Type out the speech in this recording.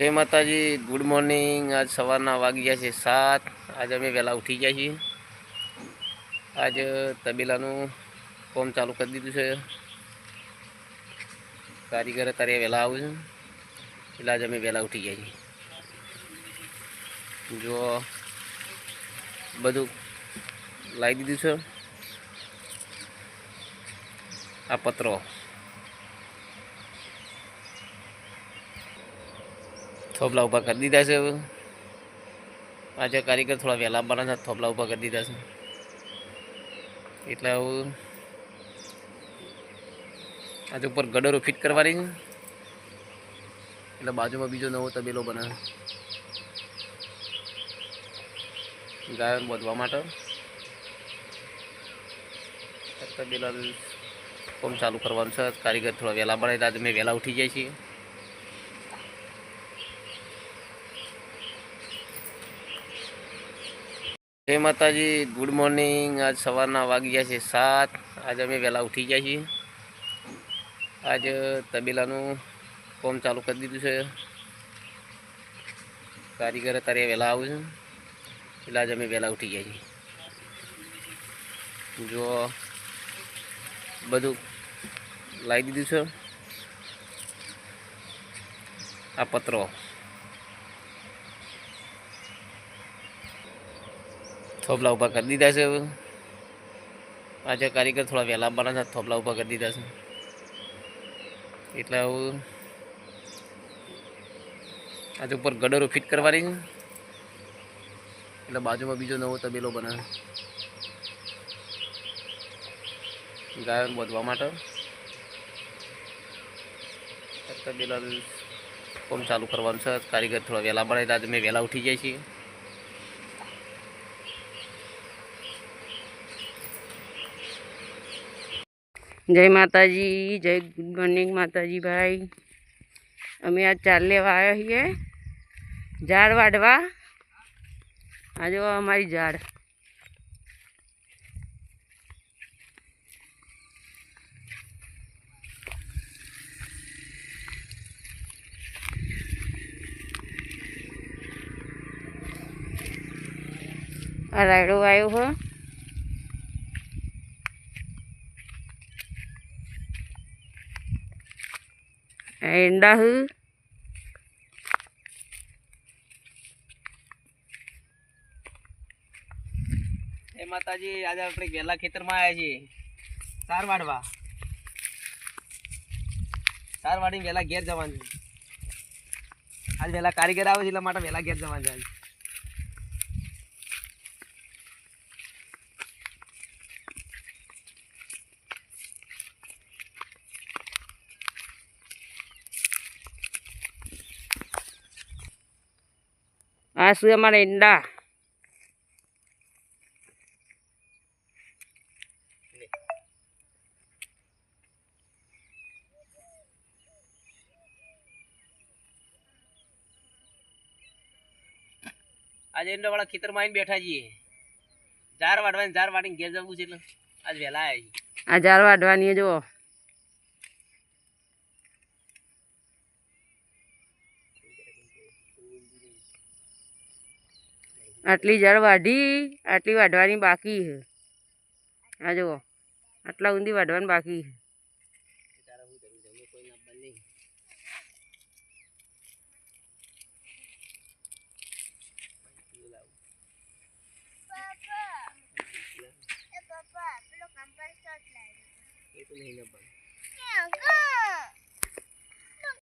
જય માતાજી good morning આજ સવારના વાગ્યા છે સાત. આજે અમે વહેલા ઉઠી ગયા છીએ. આજ તબેલાનું કોમ ચાલુ કરી દીધું છે. કારીગર અત્યારે વહેલા આવું છે. એટલે આજે અમે વહેલા ઉઠી ગયા છીએ. જો બધું લાવી દીધું છે. આ પત્રો. થોભલા ઊભા કરી દીધા છે આજે કારીગર થોડા વહેલા આવવાના છે થોપલા ઊભા કરી દીધા છે. એટલે આવું આજે ઉપર ગડરો ફિટ કરવાની છે. એટલે બાજુમાં બીજો નવો તબેલો બનાવે ગાયો બધવા માટે. તબેલા કોમ ચાલુ કરવાનું છે. કારીગર થોડા વહેલા બનાવી આજે મેં વહેલા ઉઠી જાય છીએ. જય માતાજી ગુડ મોર્નિંગ આજ સવારના વાગ્યા છે સાત. આજે અમે વહેલા ઉઠી ગયા છીએ. આજ તબેલાનું કોમ ચાલુ કરી દીધું છે. કારીગર અત્યારે વહેલા આવું છે. એટલે આજે અમે વહેલા ઉઠી ગયા છીએ. જો, બધું લાવી દીધું છે. આ પત્રો. થોભલા ઊભા કરી દીધા છે આજે કારીગર થોડા વહેલા બના છે, થોભલા ઊભા કરી દીધા છે. એટલે આવું આજે ઉપર ગડરો ફિટ કરવાની છે. એટલે બાજુમાં બીજો નવો તબેલો બનાવે. ગાયો બધવા માટે. તબેલા કોમ ચાલુ કરવાનું છે, કારીગર થોડા વહેલા બનાવી આજે મેં વહેલા ઉઠી જાય છીએ. જય માતાજી, જય ગુડ મોર્નિંગ માતાજી ભાઈ. અમે આજ ચાલ લેવા આવ્યા છીએ. ઝાડ વાઢવા. આ જો અમારી ઝાડ. આ રાયડો આવ્યો હોય એંડા હે એ માતાજી, આજે આપણે વહેલા ખેતરમાં આવ્યા છીએ. સાર વાડવા. સાર વાડીને વહેલા ઘેર જવાનું આજ વહેલા કારીગર આવે છે, એટલા માટે વહેલા ઘેર જવાનું છે આ શું અમારા એંડા આજે એંડા વાળા ખેતરમાં આવીને બેઠા છીએ. ઝાર વાઢવાની ઝાર વાઢીને ઘેર જવું છે એટલે આજ વહેલા આવ્યા છીએ. આ ઝાર વાઢવાની જો જુઓ. આટલી જળ વાઢી આટલી વાઢવાની બાકી છે. આ જુઓ આટલા ઊંધી વાઢવાની બાકી છે. એ તો નહીં ના પણ.